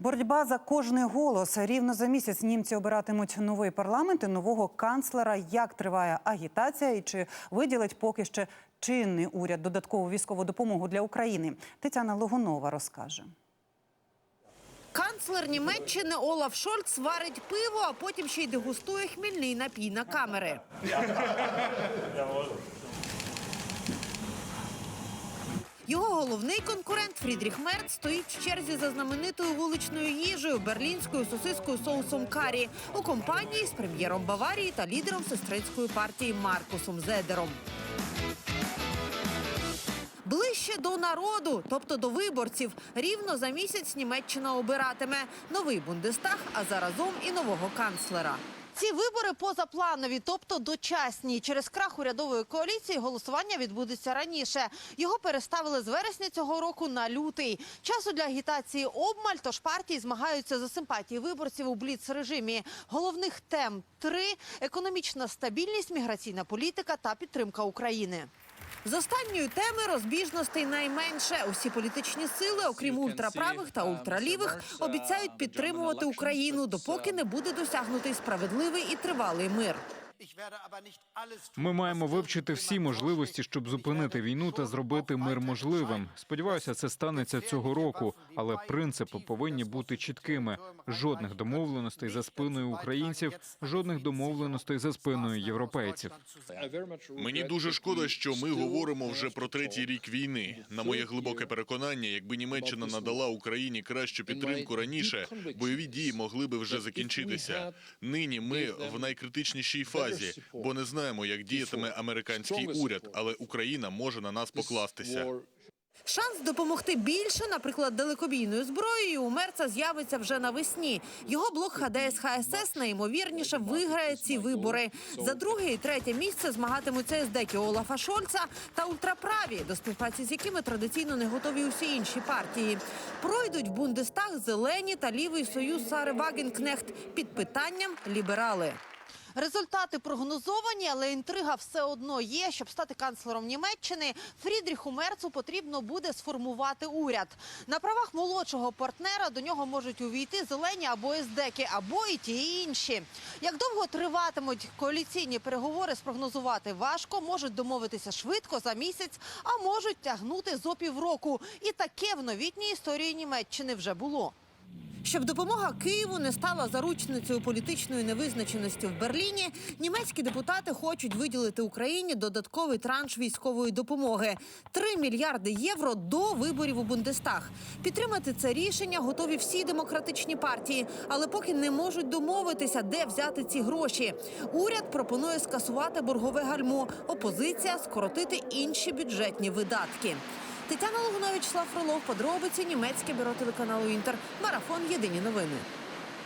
Боротьба за кожний голос. Рівно за місяць німці обиратимуть новий парламент і нового канцлера. Як триває агітація і чи виділить поки ще чинний уряд додаткову військову допомогу для України? Тетяна Логунова розкаже. Канцлер Німеччини Олаф Шольц варить пиво, а потім ще й дегустує хмільний напій на камери. Його головний конкурент Фрідріх Мерц стоїть в черзі за знаменитою вуличною їжею берлінською сосискою соусом карі у компанії з прем'єром Баварії та лідером сестринської партії Маркусом Зедером. Ближче до народу, тобто до виборців, рівно за місяць Німеччина обиратиме новий Бундестаг, а заразом і нового канцлера. Ці вибори позапланові, тобто дочасні. Через крах урядової коаліції голосування відбудеться раніше. Його переставили з вересня цього року на лютий. Часу для агітації обмаль, тож партії змагаються за симпатії виборців у бліц-режимі. Головних тем три: економічна стабільність, міграційна політика та підтримка України. З останньої теми розбіжностей найменше. Усі політичні сили, окрім ультраправих та ультралівих, обіцяють підтримувати Україну, допоки не буде досягнутий справедливий і тривалий мир. Ми маємо вивчити всі можливості, щоб зупинити війну та зробити мир можливим. Сподіваюся, це станеться цього року, але принципи повинні бути чіткими: жодних домовленостей за спиною українців, жодних домовленостей за спиною європейців. Мені дуже шкода, що ми говоримо вже про третій рік війни. На моє глибоке переконання, якби Німеччина надала Україні кращу підтримку раніше, бойові дії могли би вже закінчитися. Нині ми в найкритичнішій фазі, бо не знаємо, як діятиме американський уряд, але Україна може на нас покластися. Шанс допомогти більше, наприклад, далекобійною зброєю, у Мерца з'явиться вже навесні. Його блок ХДС ХСС найімовірніше виграє ці вибори. За друге і третє місце змагатимуться СДКи Олафа Шольца та ультраправі, до співпраці з якими традиційно не готові усі інші партії. Пройдуть в Бундестаг зелені та лівий союз Сари Вагенкнехт під питанням ліберали. Результати прогнозовані, але інтрига все одно є. Щоб стати канцлером Німеччини, Фрідріху Мерцу потрібно буде сформувати уряд. На правах молодшого партнера до нього можуть увійти зелені або СДКи, або і ті інші. Як довго триватимуть коаліційні переговори, спрогнозувати важко. Можуть домовитися швидко за місяць, а можуть тягнути зо півроку. І таке в новітній історії Німеччини вже було. Щоб допомога Києву не стала заручницею політичної невизначеності в Берліні, німецькі депутати хочуть виділити Україні додатковий транш військової допомоги 3 мільярди євро до виборів у Бундестаг. Підтримати це рішення готові всі демократичні партії, але поки не можуть домовитися, де взяти ці гроші. Уряд пропонує скасувати боргове гальмо. Опозиція скоротити інші бюджетні видатки. Тетяна Логунович, Слав Фролов, подробиці німецьке бюро телеканалу Інтер. Марафон Єдині новини.